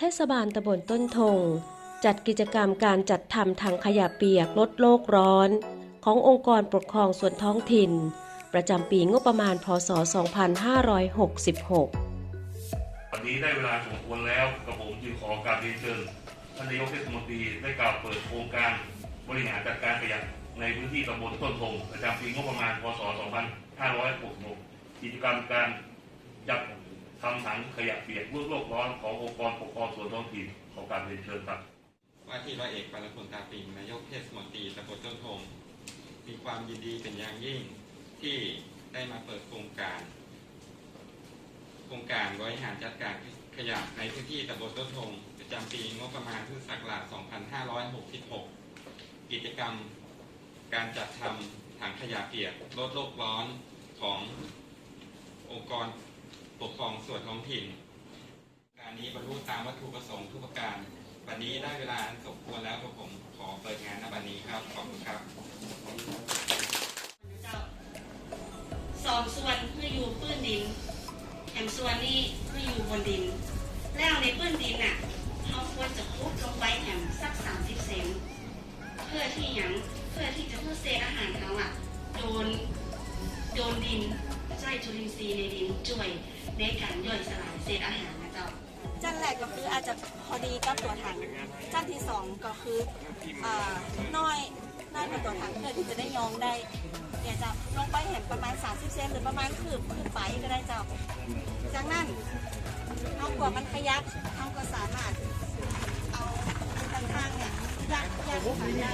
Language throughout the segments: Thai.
เทศบาลตำบลต้นทง จัดกิจกรรมการจัดทำถังขยะเปียกลดโลกร้อน ขององค์กรปกครองส่วนท้องถิ่น ประจำปีงบประมาณพศ 2566วันนี้ได้เวลาสมควรแล้วกับผมจึงขอการเรียนเชิญท่านนายกเทศมนตรีได้กล่าวเปิดโครงการบริหารจัดการขยะในพื้นที่ตำบลต้นทงประจำปีงบประมาณ พศ 2566 กิจกรรมการจัด ทำถังขยะเปียกลดโลกร้อนขององค์กรปกครองส่วนท้องถิ่นของการเรียนเชิญครับว่าที่ร้อยเอกปารพลตาปิงนายกเทศมนตรีตำบลต้นทงมีความยินดีเป็นอย่างยิ่งที่ได้มาเปิดโครงการ โครงการบริหารจัดการขยะในพื้นที่ตำบลต้นทงประจำปีงบประมาณพุทธศักราช 2566 กิจกรรมการจัดทำถังขยะเปียกลดโลกร้อนขององค์กร ปกครองส่วนท้องถิ่น การนี้บรรลุตามวัตถุประสงค์ทุกประการวันนี้ได้เวลาสมควรแล้วผมขอเปิดงานณบัดนี้ครับ ขอบคุณครับสองส่วนเพื่ออยู่พื้นดินแถมส่วนนี้เพื่ออยู่บนดิน แล้วในพื้นดินน่ะเราควรจะคลุกลงไปแถมสักสามสิบเซนเพื่อที่หยังเพื่อที่จะเพื่อเศษอาหารเขาอะโดนโดนดินใช้จุลินทรีย์ในดินช่วย ในการย่อยสลายเศษอาหารนะเจ้าจันแรกก็คืออาจจะพอดีกับตัวถังจันที่สองก็คืออ่าน้อยน้อยกว่าตัวถังเพื่อที่จะได้ยองได้เนี่ยจะลงไปเห็นประมาณ 30 เซนหรือประมาณคืบคืบไปก็ได้เจ้า จากนั้นเอากว่ามันขยักเขาก็สามารถเอาข้างๆเนี่ยยักยักถังได้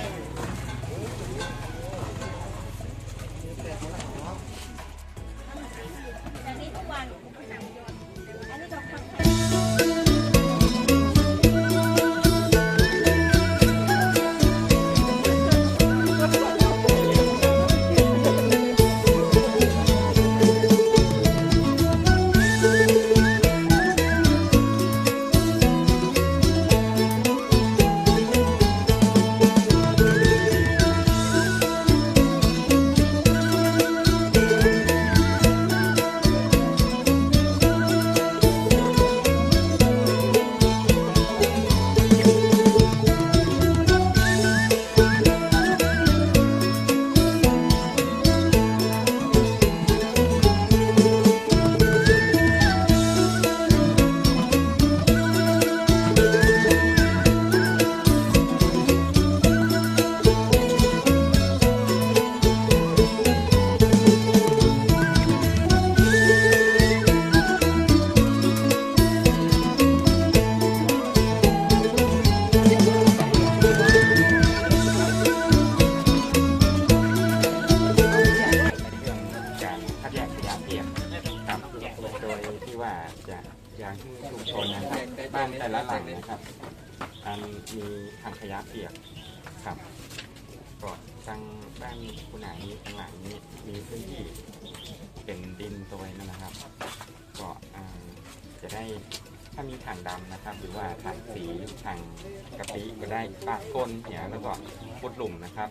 บ้านแต่ละหลังนะครับอันมีถังขยะเปียกครับก็ทางบ้านคุณหนทางหลังนี้มีพื้นที่เป็นดินตัวนั่นนะครับ ก็จะได้ถ้ามีถังดำนะครับ หรือว่าถังสีถังกะปิก็ได้ปาดก้นเนี่ยแล้วก็พุดหลุมนะครับ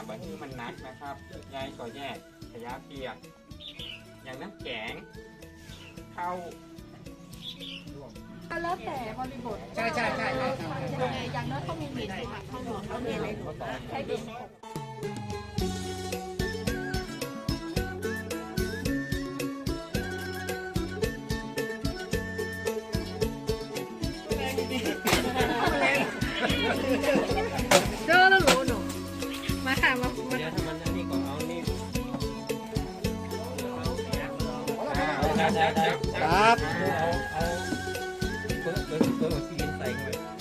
เขาจะบันที่มันนักนะครับยายก็แยกขยะเปียก อย่างน้ำแข็งเข้าก็แล้วแต่บริบทใช่ใช่ใช่อย่างน้อยเขามีหินค่ะเขาหลวงเขามีอะไรใช้ดินเค่ะมาเดี๋ยวถ้ามันนี่ก่อนเอานี่ครับ เอาเอาเปิดเปิดเปิดกินใส่เข้าไป